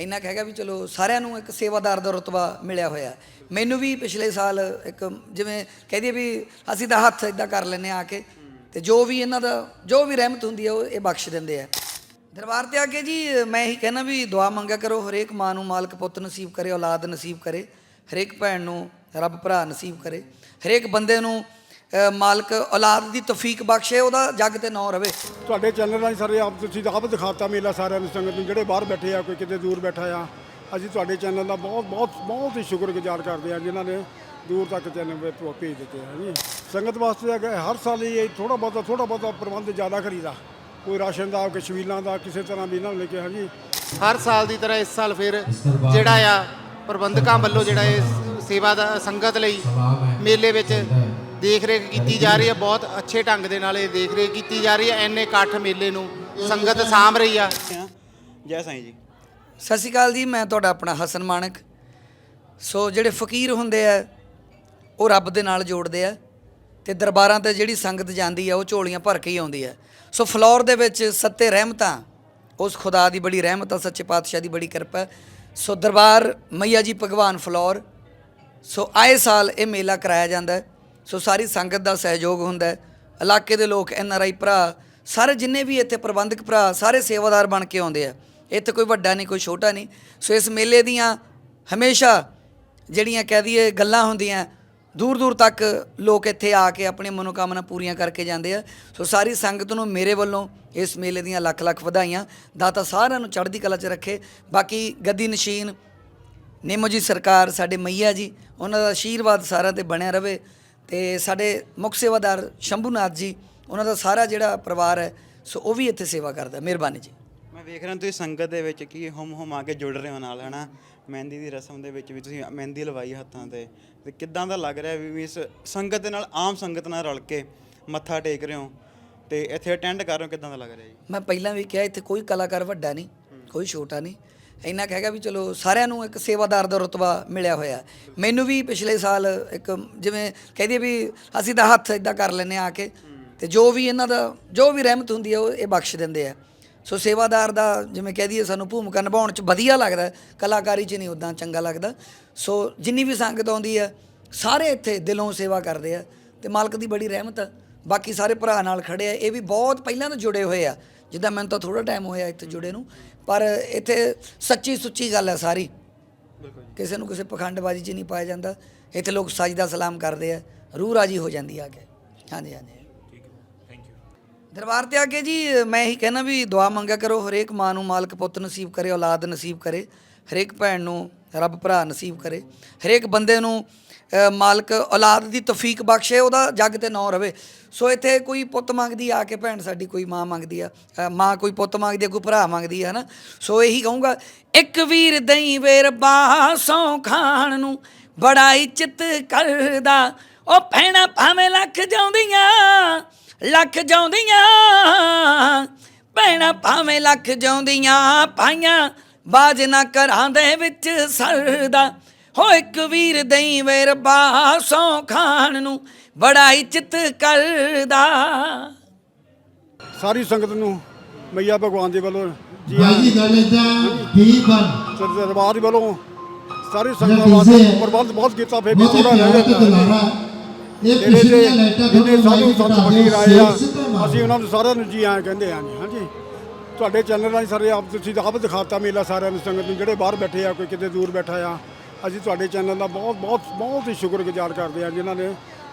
ਇੰਨਾ ਕੁ ਹੈਗਾ ਵੀ ਚਲੋ ਸਾਰਿਆਂ ਨੂੰ ਇੱਕ ਸੇਵਾਦਾਰ ਦਾ ਰਤਬਾ ਮਿਲਿਆ ਹੋਇਆ ਮੈਨੂੰ ਵੀ ਪਿਛਲੇ ਸਾਲ ਇੱਕ ਜਿਵੇਂ ਕਹਦੇ ਵੀ ਅਸੀਂ ਤਾਂ ਹੱਥ ਇਦਾਂ ਕਰ ਲੈਨੇ ਆ ਕੇ, ਤੇ ਜੋ ਵੀ ਇਹਨਾਂ ਦਾ, ਜੋ ਵੀ ਰਹਿਮਤ ਹੁੰਦੀ ਹੈ, ਉਹ ਇਹ ਬਖਸ਼ ਦਿੰਦੇ ਆ। ਦਰਬਾਰ ਤੇ ਆ ਕੇ ਜੀ, ਮੈਂ ਇਹੀ ਕਹਿਣਾ ਵੀ ਦੁਆ ਮੰਗਿਆ ਕਰੋ, ਹਰੇਕ ਮਾਂ ਨੂੰ ਮਾਲਕ ਪੁੱਤ ਨਸੀਬ ਕਰੇ, ਔਲਾਦ ਨਸੀਬ ਕਰੇ, ਹਰੇਕ ਭੈਣ ਨੂੰ ਰੱਬ ਭਰਾ ਨਸੀਬ ਕਰੇ, ਹਰੇਕ ਬੰਦੇ ਨੂੰ ਮਾਲਕ ਔਲਾਦ ਦੀ ਤੌਫੀਕ ਬਖਸ਼ੇ ਉਹਦਾ ਜੱਗ ਤੇ ਨਾਂ ਰਵੇ। ਤੁਹਾਡੇ ਚੈਨਲ ਰਾਹੀਂ ਸਾਰੇ ਆਪ ਤੁਸੀਂ ਆਪ ਦਿਖਾਤਾ ਮੇਲਾ ਸਾਰਿਆਂ ਨੂੰ ਸੰਗਤ ਨੂੰ ਜਿਹੜੇ ਬਾਹਰ ਬੈਠੇ ਆ ਕੋਈ ਕਿਤੇ ਦੂਰ ਬੈਠਾ ਆ ਅਸੀਂ ਤੁਹਾਡੇ ਚੈਨਲ ਦਾ ਬਹੁਤ ਬਹੁਤ ਬਹੁਤ ਹੀ ਸ਼ੁਕਰਗੁਜ਼ਾਰ ਕਰਦੇ ਆ ਜਿਨ੍ਹਾਂ ਨੇ ਦੂਰ ਤੱਕ ਚੈਨਲ ਵਿੱਚ ਭੇਜ ਦਿੱਤੇ ਆ ਜੀ। ਸੰਗਤ ਵਾਸਤੇ ਹਰ ਸਾਲ ਹੀ ਥੋੜਾ ਬਹੁਤਾ ਥੋੜਾ ਬਹੁਤਾ ਪ੍ਰਬੰਧ ਜ਼ਿਆਦਾ ਕਰੀਦਾ। ਕੋਈ ਰਾਸ਼ਨ ਦਾ ਕੋਈ ਛਬੀਲਾਂ ਦਾ ਕਿਸੇ ਤਰ੍ਹਾਂ ਵੀ ਨੂੰ ਲੈ ਕੇ ਹਾਂਜੀ। ਹਰ ਸਾਲ ਦੀ ਤਰ੍ਹਾਂ ਇਸ ਸਾਲ ਫਿਰ ਜਿਹੜਾ ਆ ਪ੍ਰਬੰਧਕਾਂ ਵੱਲੋਂ ਜਿਹੜਾ ਇਹ ਸੇਵਾ ਦਾ ਸੰਗਤ ਲਈ ਮੇਲੇ ਵਿੱਚ ਦੇਖ ਰੇਖ ਕੀਤੀ ਜਾ ਰਹੀ ਹੈ ਬਹੁਤ ਅੱਛੇ ਢੰਗ ਦੇ ਨਾਲ ਇਹ ਦੇਖ ਰੇਖ ਕੀਤੀ ਜਾ ਰਹੀ ਹੈ ਐਨੇ ਇਕੱਠ ਮੇਲੇ ਨੂੰ ਸੰਗਤ ਸਾਂਭ ਰਹੀ ਆ। ਜੈ ਸਾਈਂ ਜੀ। ਸਤਿ ਸ਼੍ਰੀ ਅਕਾਲ ਜੀ ਮੈਂ ਤੁਹਾਡਾ ਆਪਣਾ ਹਸਨ ਮਾਨਕ। ਸੋ ਜਿਹੜੇ ਫਕੀਰ ਹੁੰਦੇ ਆ ਉਹ ਰੱਬ ਦੇ ਨਾਲ ਜੋੜਦੇ ਆ ਤੇ ਦਰਬਾਰਾਂ ਤੇ ਜਿਹੜੀ ਸੰਗਤ ਜਾਂਦੀ ਆ ਉਹ ਝੋਲੀਆਂ ਭਰ ਕੇ ਹੀ ਆਉਂਦੀ ਆ। ਸੋ ਫਲੋਰ ਦੇ ਵਿੱਚ ਸੱਤੇ ਰਹਿਮਤਾਂ ਉਸ ਖੁਦਾ ਦੀ ਬੜੀ ਰਹਿਮਤ ਆ ਸੱਚੇ ਪਾਤਸ਼ਾਹ ਦੀ ਬੜੀ ਕਿਰਪਾ। ਸੋ ਦਰਬਾਰ ਮਈਆ ਜੀ ਭਗਵਾਨ ਫਲੋਰ। ਸੋ ਆਏ ਸਾਲ ਇਹ ਮੇਲਾ ਕਰਾਇਆ ਜਾਂਦਾ। ਹੈ ਸੋ ਸਾਰੀ ਸੰਗਤ ਦਾ ਸਹਿਯੋਗ ਹੁੰਦਾ ਇਲਾਕੇ ਦੇ ਲੋਕ, ਐਨ ਆਰ ਆਈ ਭਰਾ, ਸਾਰੇ ਜਿੰਨੇ ਵੀ ਇੱਥੇ ਪ੍ਰਬੰਧਕ ਭਰਾ, ਸਾਰੇ ਸੇਵਾਦਾਰ ਬਣ ਕੇ ਆਉਂਦੇ ਆ। ਇੱਥੇ ਕੋਈ ਵੱਡਾ ਨਹੀਂ, ਕੋਈ ਛੋਟਾ ਨਹੀਂ। ਸੋ ਇਸ ਮੇਲੇ ਦੀਆਂ ਹਮੇਸ਼ਾ ਜਿਹੜੀਆਂ ਕਹਿ ਦਈਏ ਗੱਲਾਂ ਹੁੰਦੀਆਂ, ਦੂਰ ਦੂਰ ਤੱਕ ਲੋਕ ਇੱਥੇ ਆ ਕੇ ਆਪਣੀ ਮਨੋਕਾਮਨਾ ਪੂਰੀਆਂ ਕਰਕੇ ਜਾਂਦੇ ਆ। ਸੋ ਸਾਰੀ ਸੰਗਤ ਨੂੰ ਮੇਰੇ ਵੱਲੋਂ ਇਸ ਮੇਲੇ ਦੀਆਂ ਲੱਖ ਲੱਖ ਵਧਾਈਆਂ। ਦਾਤਾ ਸਾਰਿਆਂ ਨੂੰ ਚੜ੍ਹਦੀ ਕਲਾ 'ਚ ਰੱਖੇ। ਬਾਕੀ ਗੱਦੀ ਨਸ਼ੀਨ, ਨਿੰਮੋ ਜੀ ਸਰਕਾਰ, ਸਾਡੇ ਮਈਆ ਜੀ, ਉਹਨਾਂ ਦਾ ਆਸ਼ੀਰਵਾਦ ਸਾਰਿਆਂ ਤੇ ਬਣਿਆ ਰਵੇ ਤੇ ਸਾਡੇ ਮੁੱਖ ਸੇਵਾਦਾਰ ਸ਼ੰਭੂਨਾਥ ਜੀ ਉਹਨਾਂ ਦਾ ਸਾਰਾ ਜਿਹੜਾ ਪਰਿਵਾਰ ਹੈ ਸੋ ਉਹ ਵੀ ਇੱਥੇ ਸੇਵਾ ਕਰਦਾ ਮਿਹਰਬਾਨੀ ਜੀ। ਮੈਂ ਵੇਖ ਰਿਹਾ ਤੁਸੀਂ ਸੰਗਤ ਦੇ ਵਿੱਚ ਕੀ ਹੁਮ ਹੁਮ ਆ ਕੇ ਜੁੜ ਰਹੇ ਹੋ ਨਾਲ ਹਨਾ? ਮਹਿੰਦੀ ਦੀ ਰਸਮ ਦੇ ਵਿੱਚ ਵੀ ਤੁਸੀਂ ਮਹਿੰਦੀ ਲਵਾਈ ਹੱਥਾਂ ਤੇ। ਤੇ ਕਿੱਦਾਂ ਦਾ ਲੱਗ ਰਿਹਾ ਵੀ ਵੀ ਇਸ ਸੰਗਤ ਦੇ ਨਾਲ ਆਮ ਸੰਗਤ ਨਾਲ ਰਲ ਕੇ ਮੱਥਾ ਟੇਕ ਰਹੇ ਹੋ? ਤੇ ਇੱਥੇ ਅਟੈਂਡ ਕਰ ਰਹੇ ਹੋ? ਕਿੱਦਾਂ ਦਾ ਲੱਗ ਰਿਹਾ ਜੀ? ਮੈਂ ਪਹਿਲਾਂ ਵੀ ਕਿਹਾ ਇੱਥੇ ਕੋਈ ਕਲਾਕਾਰ ਵੱਡਾ ਨਹੀਂ ਕੋਈ ਛੋਟਾ ਨਹੀਂ। ਇੰਨਾ ਕੁ ਹੈਗਾ ਵੀ ਚਲੋ ਸਾਰਿਆਂ ਨੂੰ ਇੱਕ ਸੇਵਾਦਾਰ ਦਾ ਰਤਬਾ ਮਿਲਿਆ ਹੋਇਆ। ਮੈਨੂੰ ਵੀ ਪਿਛਲੇ ਸਾਲ ਇੱਕ ਜਿਵੇਂ ਕਹਦੇ ਵੀ ਅਸੀਂ ਤਾਂ ਹੱਥ ਇਦਾਂ ਕਰ ਲੈਨੇ ਆ ਕੇ। ਤੇ ਜੋ ਵੀ ਇਹਨਾਂ ਦਾ, ਜੋ ਵੀ ਰਹਿਮਤ ਹੁੰਦੀ ਹੈ ਉਹ ਇਹ ਬਖਸ਼ ਦਿੰਦੇ ਆ। ਸੋ ਸੇਵਾਦਾਰ ਦਾ ਜਿਵੇਂ ਕਹਿ ਦਈਏ ਸਾਨੂੰ ਭੂਮਿਕਾ ਨਿਭਾਉਣ ਚ ਵਧੀਆ ਲੱਗਦਾ, ਕਲਾਕਾਰੀ ਚ ਨਹੀਂ ਉਦਾਂ ਚੰਗਾ ਲੱਗਦਾ। ਸੋ ਜਿੰਨੀ ਵੀ ਸੰਗਤ ਆਉਂਦੀ ਹੈ ਸਾਰੇ ਇੱਥੇ ਦਿਲੋਂ ਸੇਵਾ ਕਰਦੇ ਆ। ਤੇ ਮਾਲਕ ਦੀ ਬੜੀ ਰਹਿਮਤ ਆ। ਬਾਕੀ ਸਾਰੇ ਭਰਾ ਨਾਲ ਖੜੇ ਆ, ਇਹ ਵੀ ਬਹੁਤ ਪਹਿਲਾਂ ਤੋਂ ਜੁੜੇ ਹੋਏ ਆ। ਜਿੱਦਾਂ ਮੈਨੂੰ ਤਾਂ ਥੋੜਾ ਟਾਈਮ ਹੋਇਆ ਇੱਥੇ ਜੁੜੇ ਨੂੰ ਪਰ ਇੱਥੇ ਸੱਚੀ ਸੁੱਚੀ ਗੱਲ ਹੈ ਸਾਰੀ। ਕਿਸੇ ਨੂੰ ਕਿਸੇ ਪਖੰਡਬਾਜ਼ੀ 'ਚ ਨਹੀਂ ਪਾਇਆ ਜਾਂਦਾ। ਇੱਥੇ ਲੋਕ ਸਜਦਾ ਸਲਾਮ ਕਰਦੇ ਆ ਰੂਹ ਰਾਜੀ ਹੋ ਜਾਂਦੀ ਆ ਕੇ। ਹਾਂਜੀ ਹਾਂਜੀ। ਦਰਬਾਰ ਤੇ ਆ ਕੇ ਜੀ, ਮੈਂ ਇਹੀ ਕਹਿਣਾ ਵੀ ਦੁਆ ਮੰਗਿਆ ਕਰੋ, ਹਰੇਕ ਮਾਂ ਨੂੰ ਮਾਲਕ ਪੁੱਤ ਨਸੀਬ ਕਰੇ, ਔਲਾਦ ਨਸੀਬ ਕਰੇ, ਹਰੇਕ ਭੈਣ ਨੂੰ ਰੱਬ ਭਰਾ ਨਸੀਬ ਕਰੇ, ਹਰੇਕ ਬੰਦੇ ਨੂੰ ਮਾਲਕ, ਔਲਾਦ ਦੀ ਤੌਫੀਕ ਬਖਸ਼ੇ, ਉਹਦਾ ਜੱਗ ਤੇ ਨਾਂ ਰਵੇ। ਸੋ ਇੱਥੇ ਕੋਈ ਪੁੱਤ ਮੰਗਦੀ ਆ ਕੇ ਭੈਣ ਸਾਡੀ ਕੋਈ ਮਾਂ ਮੰਗਦੀ ਆ ਮਾਂ ਕੋਈ ਪੁੱਤ ਮੰਗਦੀ ਆ, ਕੋਈ ਭਰਾ ਮੰਗਦੀ ਆ, ਹਨਾ? ਸੋ ਇਹੀ ਕਹੂੰਗਾ, ਇੱਕ ਵੀਰ ਦਈ ਵੇ ਰੱਬਾ ਸੌ ਖਾਣ ਨੂੰ, ਬੜਾ ਇੱਜ਼ਤ ਕਰਦਾ ਉਹ ਭੈਣਾ ਭਾਵੇਂ ਲੱਖ ਜਾਉਂਦੀਆਂ ਲੱਖ ਜਾਉਂਦੀਆਂ। ਭੈਣਾ ਭਾਵੇਂ ਲੱਖ ਜਾਉਂਦੀਆਂ ਪਾਈਆਂ ਬਾਜ ਨਾ ਦੇ ਵਿੱਚ ਸਰਦਾ। ਹੋ ਇੱਕ ਵੀਰ ਦਈ ਵੇ ਰੱਬਾ ਸੌ ਖਾਣ ਨੂੰ ਬੜਾ ਇੱਜ਼ਤ ਕਰਦਾ। ਸਾਰੀ ਸੰਗਤ ਨੂੰ ਮਈਆ ਭਗਵਾਨ ਦੇ ਵੱਲੋਂ ਜੀ ਬਾਜੀ ਗੱਲ ਦਾ ਠੀਕ ਬਣ ਸਰ ਦਰਬਾਰ ਦੇ ਵੱਲੋਂ ਸਾਰੀ ਸੰਗਤਾਂ ਵਾਸਤੇ ਹੈ, ਪ੍ਰਬੰਧ ਬਹੁਤ ਕੀਤਾ ਫੇਰ ਵੀ ਬਹੁਤ ਥੋੜਾ ਰਹਿ ਗਿਆ ਜਿਹੜੇ ਤੁਹਾਨੂੰ ਸਾਨੂੰ ਲਾਈਟ ਸੰਤ ਫਕੀਰ ਆਏ ਆ ਸਿੱਧੇ। ਅਸੀਂ ਉਹਨਾਂ ਨੂੰ ਸਾਰਿਆਂ ਨੂੰ ਜੀ ਆਇਆਂ ਕਹਿੰਦੇ ਆਂ ਜੀ ਹਾਂਜੀ। ਤੁਹਾਡੇ ਚੈਨਲ ਰਾਹੀਂ ਸਾਰੇ ਆਪ ਤੁਸੀਂ ਆਪ ਦਿਖਾਤਾ ਮੇਲਾ ਸਾਰਿਆਂ ਨੂੰ ਸੰਗਤ ਨੂੰ ਜਿਹੜੇ ਬਾਹਰ ਬੈਠੇ ਆ ਕੋਈ ਕਿਤੇ ਦੂਰ ਬੈਠਾ ਆ। ਅਸੀਂ ਤੁਹਾਡੇ ਚੈਨਲ ਦਾ ਬਹੁਤ ਬਹੁਤ ਬਹੁਤ ਹੀ ਸ਼ੁਕਰਗੁਜ਼ਾਰ ਕਰਦੇ ਆ ਜਿਨ੍ਹਾਂ ਨੇ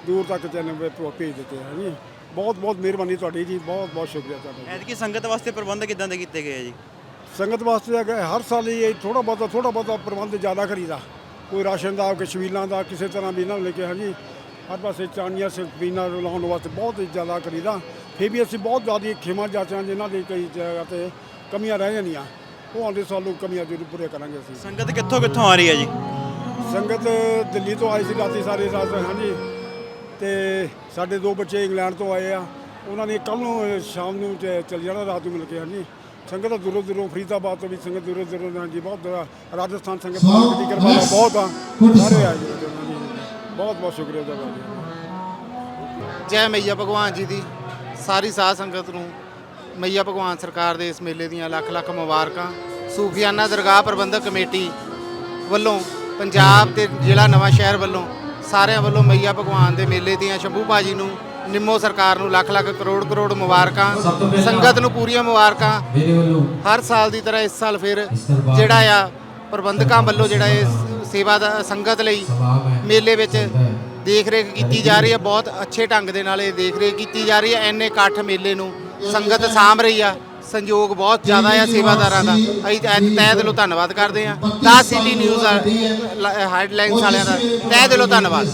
ਦੂਰ ਤੱਕ ਚੈਨਲ ਭੇਜ ਦਿੱਤੇ ਆ ਜੀ ਬਹੁਤ ਬਹੁਤ ਮਿਹਰਬਾਨੀ ਤੁਹਾਡੀ ਜੀ ਬਹੁਤ ਬਹੁਤ ਸ਼ੁਕਰੀਆ ਤੁਹਾਡਾ ਐਤਕੀ ਸੰਗਤ ਵਾਸਤੇ ਪ੍ਰਬੰਧ ਕਿੱਦਾਂ ਦੇ ਕੀਤੇ ਗਏ ਆ ਜੀ? ਸੰਗਤ ਵਾਸਤੇ ਹਰ ਸਾਲ ਹੀ ਥੋੜਾ ਬਹੁਤਾ ਥੋੜਾ ਬਹੁਤਾ ਪ੍ਰਬੰਧ ਜ਼ਿਆਦਾ ਕਰੀਦਾ। ਕੋਈ ਰਾਸ਼ਨ ਦਾ ਕੋਈ ਛਬੀਲਾਂ ਦਾ ਕਿਸੇ ਤਰ੍ਹਾਂ ਵੀ ਇਹਨਾਂ ਨੂੰ ਲੈ ਕੇ ਹਾਂਜੀ। ਹਰ ਪਾਸੇ ਚਾਨੀਆਂ ਸਬੀਨਾ ਲਾਉਣ ਵਾਸਤੇ ਬਹੁਤ ਹੀ ਜ਼ਿਆਦਾ ਕਰੀਦਾ। ਫਿਰ ਵੀ ਅਸੀਂ ਬਹੁਤ ਜ਼ਿਆਦਾ ਖੇਮਾ ਜਾਚਾਂ ਜਿਨ੍ਹਾਂ ਦੀ ਕਈ ਜਗ੍ਹਾ ਤੇ ਕਮੀਆਂ ਰਹਿ ਜਾਂਦੀਆਂ। ਉਹ ਆਉਂਦੇ ਸਾਲ ਨੂੰ ਕਮੀਆਂ ਜ਼ਰੂਰ ਪੂਰੀਆਂ ਕਰਾਂਗੇ ਅਸੀਂ। ਸੰਗਤ ਕਿੱਥੋਂ ਕਿੱਥੋਂ ਆ ਰਹੀ ਹੈ ਜੀ? ਸੰਗਤ ਦਿੱਲੀ ਤੋਂ ਆਈ ਸੀ ਰਾਤੀ ਸਾਰੇ ਰਾਤ ਹਾਂਜੀ। ਤੇ ਸਾਡੇ ਦੋ ਬੱਚੇ ਇੰਗਲੈਂਡ ਤੋਂ ਆਏ ਆ। ਉਹਨਾਂ ਨੇ ਕੱਲ ਨੂੰ ਸ਼ਾਮ ਨੂੰ ਚ- ਚੱਲ ਜਾਣਾ ਰਾਤ ਨੂੰ ਮਿਲ ਕੇ ਹਾਂਜੀ। ਸੰਗਤ ਤਾਂ ਦੂਰੋਂ ਦੂਰੋਂ ਫਰੀਦਾਬਾਦ ਤੋਂ ਵੀ ਸੰਗਤ ਦੂਰੋਂ ਦੂਰੋਂ ਹਾਂਜੀ ਬਹੁਤ ਰਾਜਸਥਾਨ ਸੰਗਤ ਦੀ ਕਿਰਪਾ ਨਾਲ ਬਹੁਤ ਆ। ਸਾਰੇ ਆਏ ਜੀ ਬਹੁਤ ਬਹੁਤ ਸ਼ੁਕਰੀਆ ਤੁਹਾਡਾ ਜੀ। ਜੈ ਮਈਆ ਭਗਵਾਨ ਜੀ ਦੀ। ਸਾਰੀ ਸਾਧ ਸੰਗਤ ਨੂੰ ਮਈਆ ਭਗਵਾਨ ਸਰਕਾਰ ਦੇ ਇਸ ਮੇਲੇ ਦੀਆਂ ਲੱਖ ਲੱਖ ਮੁਬਾਰਕਾਂ। ਸੂਫੀਆਨਾ ਦਰਗਾਹ ਪ੍ਰਬੰਧਕ ਕਮੇਟੀ ਵੱਲੋਂ ਪੰਜਾਬ ਤੇ ਜ਼ਿਲ੍ਹਾ ਨਵਾਂ ਸ਼ਹਿਰ ਵੱਲੋਂ ਸਾਰਿਆਂ ਵੱਲੋਂ ਮਈਆ ਭਗਵਾਨ ਦੇ ਮੇਲੇ ਦੀਆਂ ਸ਼ੰਭੂ ਭਾਜੀ ਨੂੰ ਨਿੰਮੋ ਸਰਕਾਰ ਨੂੰ ਲੱਖ ਲੱਖ ਕਰੋੜ ਕਰੋੜ ਮੁਬਾਰਕਾਂ। ਸੰਗਤ ਨੂੰ ਪੂਰੀਆਂ ਮੁਬਾਰਕਾਂ। ਮੇਰੇ ਵੱਲੋਂ ਹਰ ਸਾਲ ਦੀ ਤਰ੍ਹਾਂ ਇਸ ਸਾਲ ਫਿਰ ਜਿਹੜਾ ਆ ਪ੍ਰਬੰਧਕਾਂ ਵੱਲੋਂ ਜਿਹੜਾ ਇਹ ਸੇਵਾ ਦਾ ਸੰਗਤ ਲਈ ਮੇਲੇ ਵਿੱਚ ਦੇਖ ਰੇਖ ਕੀਤੀ ਜਾ ਰਹੀ ਹੈ। ਬਹੁਤ ਅੱਛੇ ਢੰਗ ਦੇ ਨਾਲ ਇਹ ਦੇਖ ਰੇਖ ਕੀਤੀ ਜਾ ਰਹੀ ਹੈ। ਐਨੇ ਇਕੱਠ ਮੇਲੇ ਨੂੰ ਸੰਗਤ ਸਾਂਭ ਰਹੀ ਆ। ਸੰਯੋਗ ਬਹੁਤ ਜ਼ਿਆਦਾ ਆ ਸੇਵਾਦਾਰਾਂ ਦਾ। ਅਸੀਂ ਤਾਂ ਤਹਿ ਦਿਲੋਂ ਧੰਨਵਾਦ ਕਰਦੇ ਹਾਂ। ਦਾ ਸਿਟੀ ਨਿਊਜ਼ ਹੈਡਲਾਈਨਸ ਵਾਲਿਆਂ ਦਾ। ਤਹਿ ਦਿਲੋਂ ਧੰਨਵਾਦ।